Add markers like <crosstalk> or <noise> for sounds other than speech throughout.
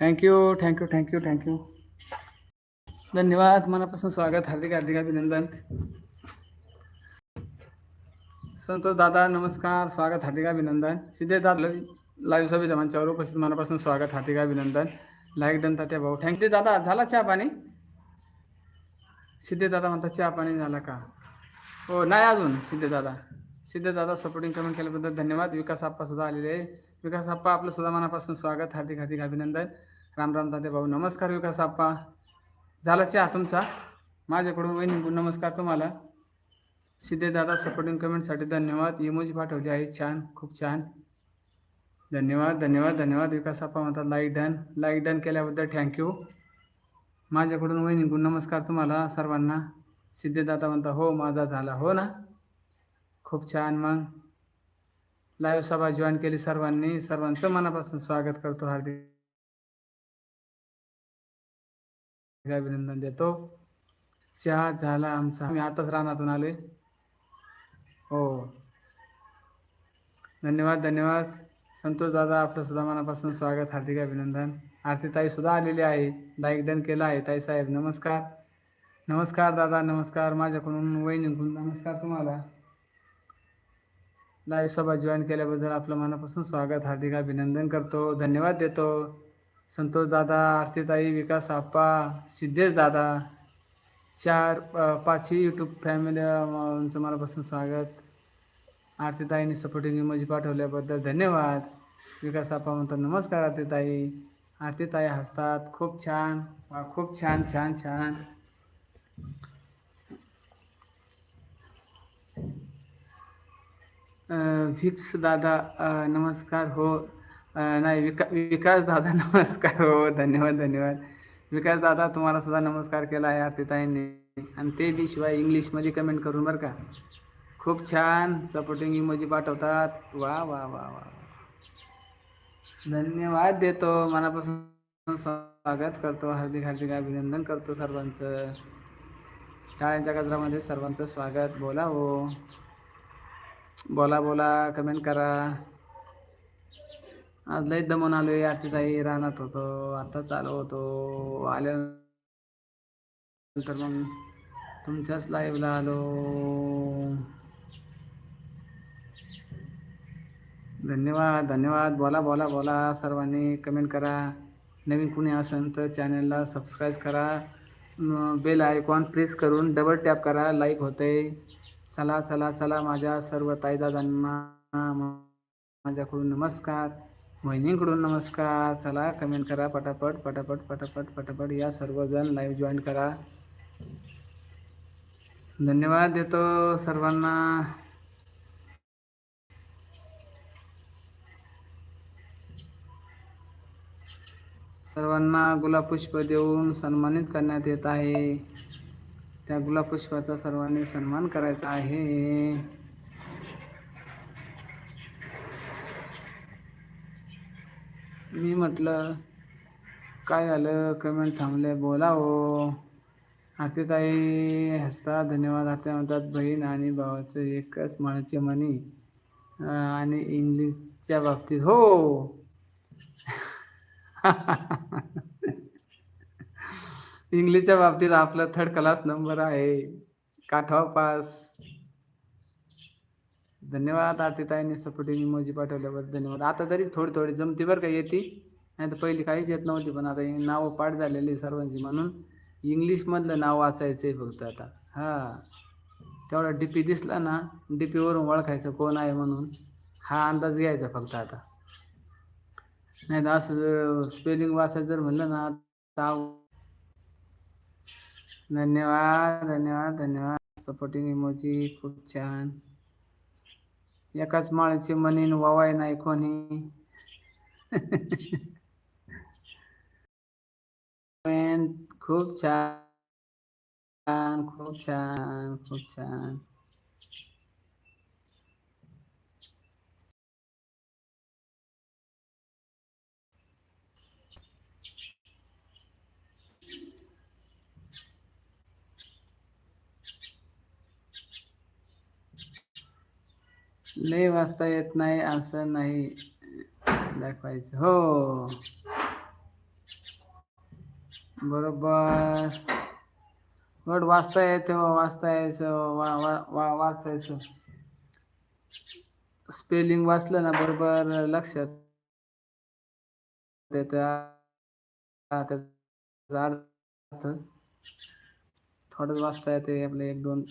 Thank you thank you thank you thank you धन्यवाद मनापासून स्वागत हार्दिक हार्दिक अभिनंदन. संतोष दादा नमस्कार स्वागत हार्दिक अभिनंदन. सिद्धेदार लाईव्ह सभेच्या मंचावर उपस्थित मनापासून स्वागत हार्दिक अभिनंदन. लाईक डन तात्या भाऊ. थँक्यू दादा झाला चहा पाणी? सिद्धेदादा म्हणतात चहा पाणी झाला का? हो नाही अजून सिद्धेदादा सिद्धेदादा सपोर्टिंग कमेंट केल्याबद्दल धन्यवाद. विकास आप्पा सुद्धा आलेले आहे. विकास आप्पा आपलं सुद्धा मनापासून स्वागत हार्दिक हार्दिक अभिनंदन. राम राम भाऊ नमस्कार विकास आप्पा. झाला चहा तुमचा? माझ्याकडून वहिनी नमस्कार तुम्हाला. सिद्धेदादा सपोर्टिंग कमेंटसाठी धन्यवाद. इमोजी पाठवली आहे छान खूप छान. धन्यवाद धन्यवाद धन्यवाद विकास आप्पा म्हणतात लाईक डन लाईक डन केल्याबद्दल थँक्यू माझ्याकडून वहिनी नमस्कार तुम्हाला सर्वांना. सिद्धेदादा म्हणता हो माझा झाला. हो ना? खूप छान मग. लाईव्ह सभा जॉईन केली सर्वांनी. सर्वांचं मनापासून स्वागत करतो हार्दिक अभिनंदन देतो. चहा झाला आमचा. आम्ही आताच रानातून आलोय. हो. धन्यवाद धन्यवाद. संतोष दादा आपलं सुद्धा मनापासून स्वागत हार्दिक अभिनंदन. आरती ताई सुद्धा आलेली आहे. लाईक डन केला आहे. ताई साहेब नमस्कार. नमस्कार दादा नमस्कार. माझ्याकडून वहिनीकडून नमस्कार तुम्हाला. लाईव्ह सभा जॉईन केल्याबद्दल आपलं मनापासून स्वागत हार्दिक अभिनंदन करतो. धन्यवाद देतो. संतोष दादा आरतीताई विकास आप्पा सिद्धेश दादा चार पाचही यूट्यूब फॅमिलीचं मनापासून स्वागत. आरतीताईने सपोर्टिंग इमोजी पाठवल्याबद्दल धन्यवाद. विकास आप्पा म्हणतात नमस्कार आरतीताई. आरतीताई हसतात खूप छान. वा खूप छान छान छान. अ, दादा नमस्कार हो. नाही विका विकास दादा <laughs> नमस्कार. हो धन्यवाद धन्यवाद. विकास दादा तुम्हाला सुद्धा नमस्कार केला आहे आरतीताईंनी. आणि ते बी शिवाय इंग्लिशमध्ये कमेंट करून बरं का. खूप छान सपोर्टिंग इमोजी पाठवतात. वा वा वा वा धन्यवाद देतो. मनापासून स्वागत करतो. हार्दिक हार्दिक अभिनंदन करतो सर्वांचं. टाळ्यांच्या गजरामध्ये सर्वांचं स्वागत. बोला हो. बोला बोला कमेंट करा. आज लई दमून आलो आहे ताई रानात होतो आता चालू होतो. आल्यानंतर मग तुमच्याच लाईव्हला आलो. धन्यवाद धन्यवाद. बोला बोला बोला. सर्वांनी कमेंट करा. नवीन कुणी असेल तर चॅनलला सबस्क्राईब करा. बेल आयकॉन प्रेस करून डबल टॅप करा. लाईक होते चला चला चला. माझ्या सर्व ताईदादांना माझ्याकडून नमस्कार. महिनींकडून नमस्कार. चला कमेंट करा पटापट पटापट पटापट पटापट. या सर्वजण लाईव्ह जॉईन करा. धन्यवाद देतो सर्वांना. सर्वांना गुलाब पुष्प देऊन सन्मानित करण्यात येत आहे. त्या गुलाब पुष्पाचा सर्वांनी सन्मान करायचा आहे. मी म्हटलं काय झालं? कमेंट थांबले बोला हो आरतीताई हसतात धन्यवाद. आरती म्हणतात बहीण आणि भावाचं एकच म्हणायचे म्हणी आणि इंग्लिशच्या बाबतीत. हो. <laughs> इंग्लिशच्या बाबतीत आपला थर्ड क्लास नंबर आहे. काठाव पास धन्यवाद आरतीताईंनी सपोर्टिंग इमोजी पाठवल्याबद्दल धन्यवाद. आता तरी थोडी थोडी जमती बरं का येते. नाही तर पहिली काहीच येत नव्हती पण आता नावं पाठ झालेली आहे सर्वांची म्हणून. इंग्लिशमधलं नाव वाचायचं आहे फक्त आता. हां. तेवढा डी पी दिसला ना डी पीवरून ओळखायचं कोण आहे म्हणून. हा अंदाज घ्यायचा फक्त आता. नाही तर असं स्पेलिंग वाचायचं जर म्हणलं ना तर धन्यवाद धन्यवाद धन्यवाद. सपोर्टिंग इमोजी खूप छान. एकाच माळीचे मनीन वावाय नाही कोणी Comment खूप छान खूप छान खूप छान लय वाचता येत नाही असं नाही. दाखवायचं. हो. बरोबर. वर्ड वाचता येते हो, वाचता यायचं वा वा वा वाचायचं. स्पेलिंग वाचलं ना बरोबर लक्षात त्याचा अर्थ थोडंच वाचता येते. आपले एक दोन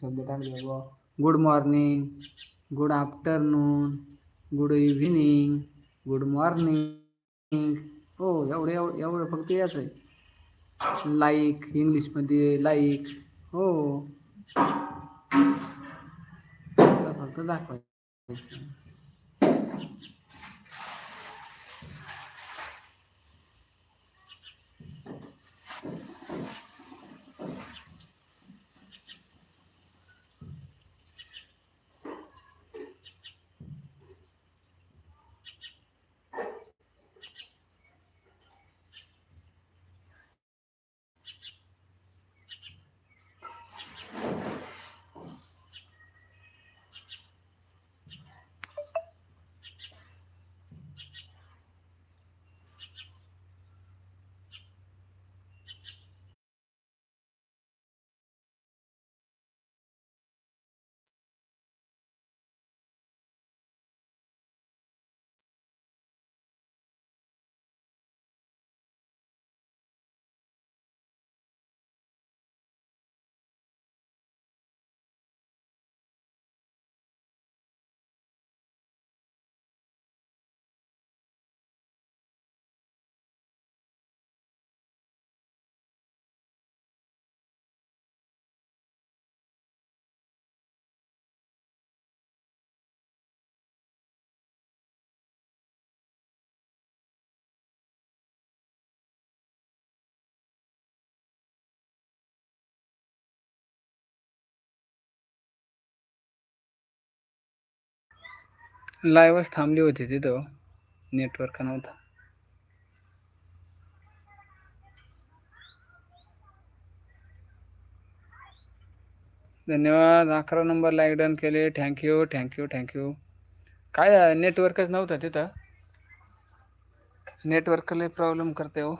शब्द टाकले. Good morning. Good afternoon good evening good morning हो एवढं एवढं एवढं फक्त याच आहे. लाईक इंग्लिशमध्ये लाईक हो. असं फक्त दाखवायचं. लाईव्हच थांबली होती तिथं. नेटवर्क नव्हता. धन्यवाद. अकरा नंबर लाईक डन केले. Thank you thank you thank you काय नेटवर्कच नव्हतं तिथं. नेटवर्कला प्रॉब्लेम करते हो.